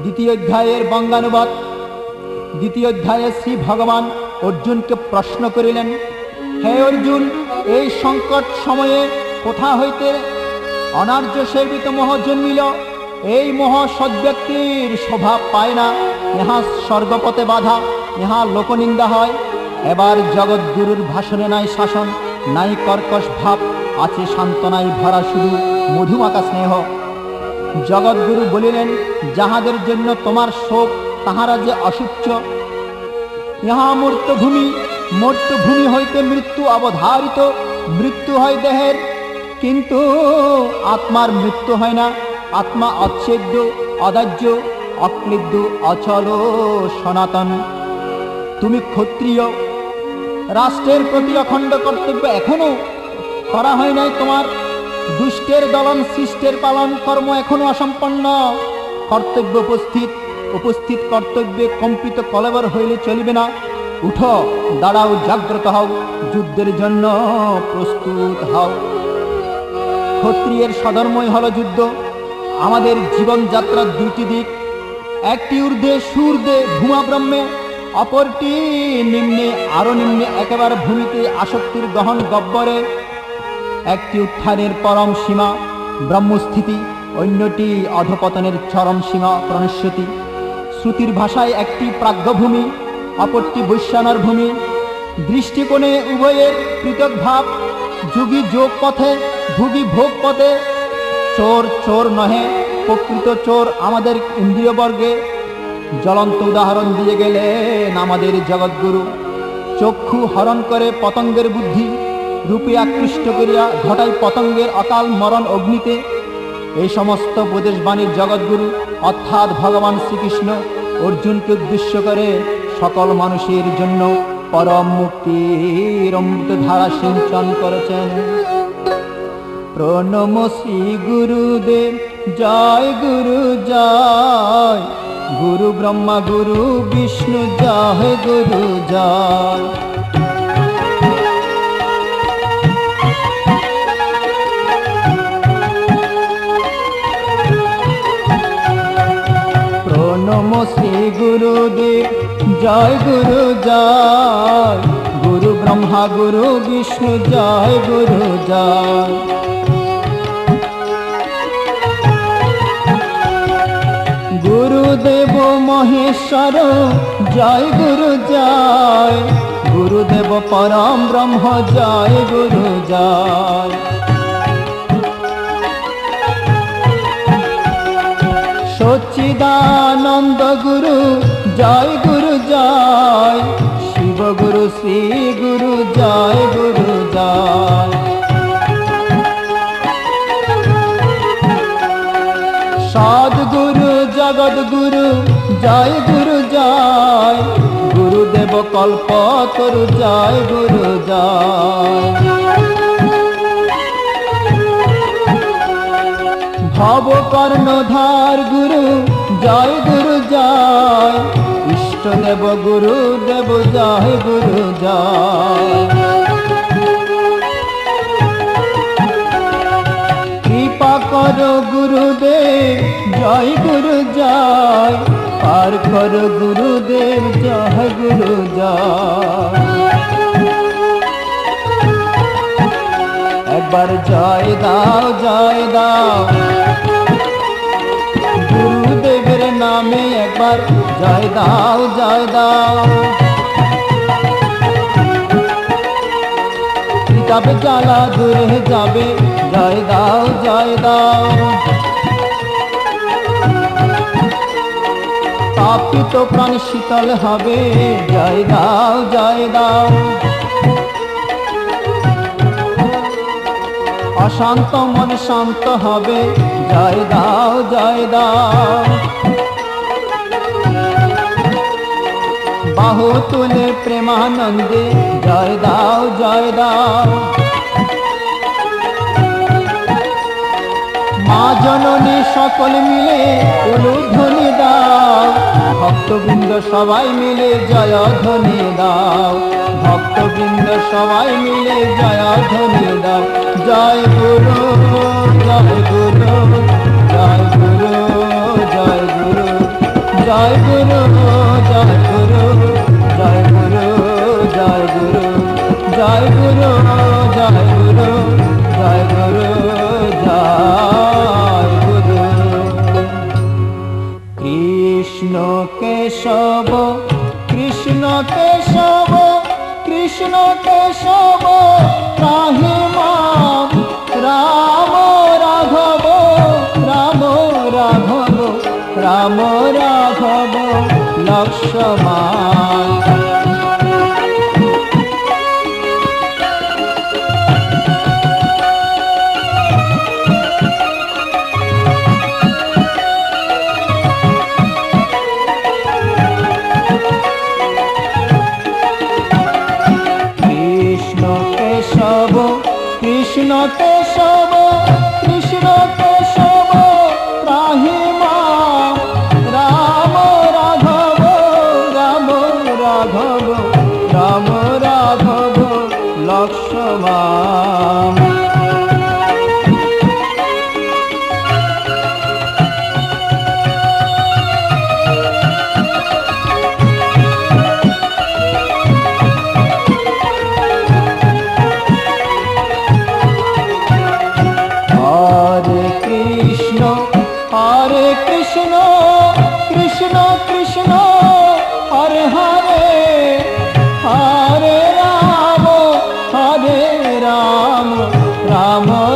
দ্বিতীয় অধ্যায়ের বঙ্গানুবাদ। দ্বিতীয় অধ্যায়ে শ্রী ভগবান অর্জুনকে প্রশ্ন করিলেন, হে অর্জুন, এই সংকট সময়ে কোথা হইতে অনার্য সেবিত মোহ জন্মিল? এই মোহ সদ্ব্যক্তির শোভা পায় না, ইহা স্বর্গপথে বাধা, ইহা লোকনিন্দা হয়। এবার জগৎগুরুর ভাষণে নাই শাসন, নাই কর্কশ ভাব, আছে সান্ত্বনায় ভরা শুধু মধুমাকা স্নেহ। জগৎগুরু বলিলেন, যাহাদের জন্য তোমার শোক, তাহারা যে অসুচ্চ। ইহা মূর্তভূমি মূর্তভূমি হইতে মৃত্যু অবধারিত। মৃত্যু হয় দেহের, কিন্তু আত্মার মৃত্যু হয় না। আত্মা অচ্ছেদ্য, অদাহ্য অক্লিদ্য অচল, সনাতন। তুমি ক্ষত্রিয়। রাষ্ট্রের প্রতি অখণ্ড কর্তব্য এখনও করা হয় নাই তোমার। দুষ্টের দলন, সৃষ্টের পালন, কর্ম এখনও অসম্পন্ন। কর্তব্য উপস্থিত উপস্থিত কর্তব্যে কম্পিত কলেবর হইলে চলিবে না। উঠো, দাঁড়াও, জাগ্রত হও, যুদ্ধের জন্য প্রস্তুত হও। ক্ষত্রিয়ের সধর্মই হল যুদ্ধ। আমাদের জীবনযাত্রার দুইটি দিক। একটি ঊর্ধ্বে সূর্ধ্বে ভূমা ব্রহ্মে, অপরটি নিম্নে, আরও নিম্নে, একেবারে ভূমিতে আসক্তির গহন গব্বরে। একটি উত্থানের পরম সীমা, ব্রহ্মস্থিতি, অন্যটি অধপতনের চরম সীমা প্রণস্যতি শ্রুতির ভাষায় একটি প্রাজ্ঞভূমি, অপরটি বৈশ্যানার ভূমি। দৃষ্টিকোণে উভয়ের পৃথক ভাব, যুগী যোগ পথে, ভুগি ভোগ পথে চোর চোর নহে, প্রকৃত চোর আমাদের ইন্দ্রিয়বর্গে। জ্বলন্ত উদাহরণ দিয়ে গেলেন আমাদের জগৎগুরু। চক্ষু হরণ করে পতঙ্গের বুদ্ধি। রূপে আকৃষ্ট করিয়া ঘটায় পতঙ্গের অকাল মরণ অগ্নিতে, এই সমস্ত উপদেশবাণীর জগৎগুরু, অর্থাৎ ভগবান শ্রীকৃষ্ণ, অর্জুনকে উদ্দেশ্য করে সকল মানুষের জন্য পরম মুক্তির অমৃত ধারা সিঞ্চন করেছেন। প্রণম শ্রী গুরুদেব, জয় গুরু জয়। গুরু ব্রহ্মা, গুরু বিষ্ণু, জয় গুরু, জয়। প্রণম শ্রী গুরুদেব। জয় গুরু জয়। গুরু ব্রহ্মা, গুরু বিষ্ণু, জয় গুরু, জয়। গুরুদেব মহেশ্বর, জয় গুরু, জয়। গুরুদেব পরম ব্রহ্ম, জয় গুরু, জয়। সচ্চিদানন্দ গুরু, জয় গুরু, জয়। শিব গুরু, শ্রী গুরু, জয় গুরু, জয়। সদ্গুরু জগৎগুরু জয় গুরু, জয়। গুরুদেব কল্প তরু জয় গুরু, জয়। ভব কর্ণধার গুরু, জয় গুরু, জয়। ইষ্ট দেব গুরু, দেব জয় গুরু, জয়। কৃপা কর গুরুদেব, জয় গুরু, জয়। পার কর গুরুদেব, জয় গুরু, জয়। একবার জয় দাও জয় দাও। গুরুদেবের নামে একবার জয় দাও জয় দাও। কিতাব জ্বালা দূরে যাবে, জয় দাও জয় দাও। তাপিত প্রাণ শীতল হবে, জয় দাও জয় দাও। অশান্ত মন শান্ত হবে। জয় দাও জয় দাও। বাহু তুলে প্রেমানন্দে জয় দাও জয় দাও। মা জননী সকল মিলে উলুধ্বনি ভক্তবৃন্দ সবাই মিলে জয় ধ্বনি দাও। ভক্তবৃন্দ সবাই মিলে জয় ধ্বনি দাও। জয় গুরু জয় গুরু জয় গুরু জয় গুরু জয় গুরু জয় গুরু। মোরা ভব নকশমান কৃষ্ণ কেশব কৃষ্ণতে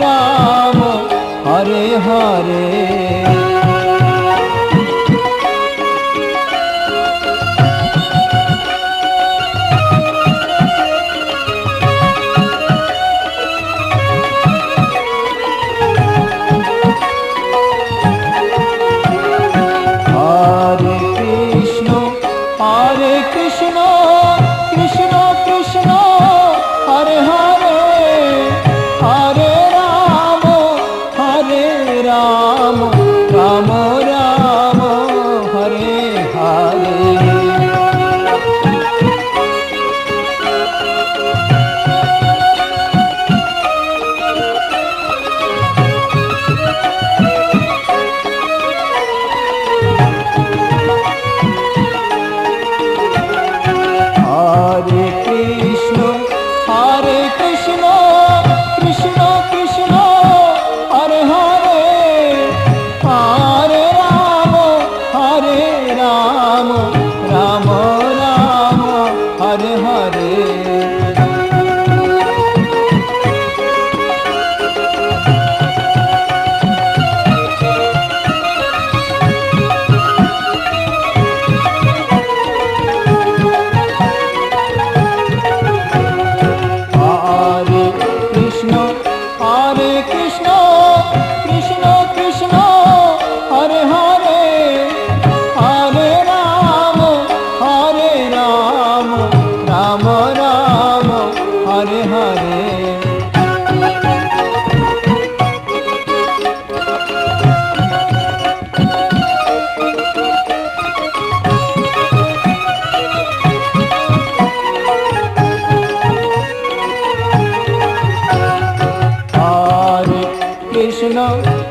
રામ હરે હરે.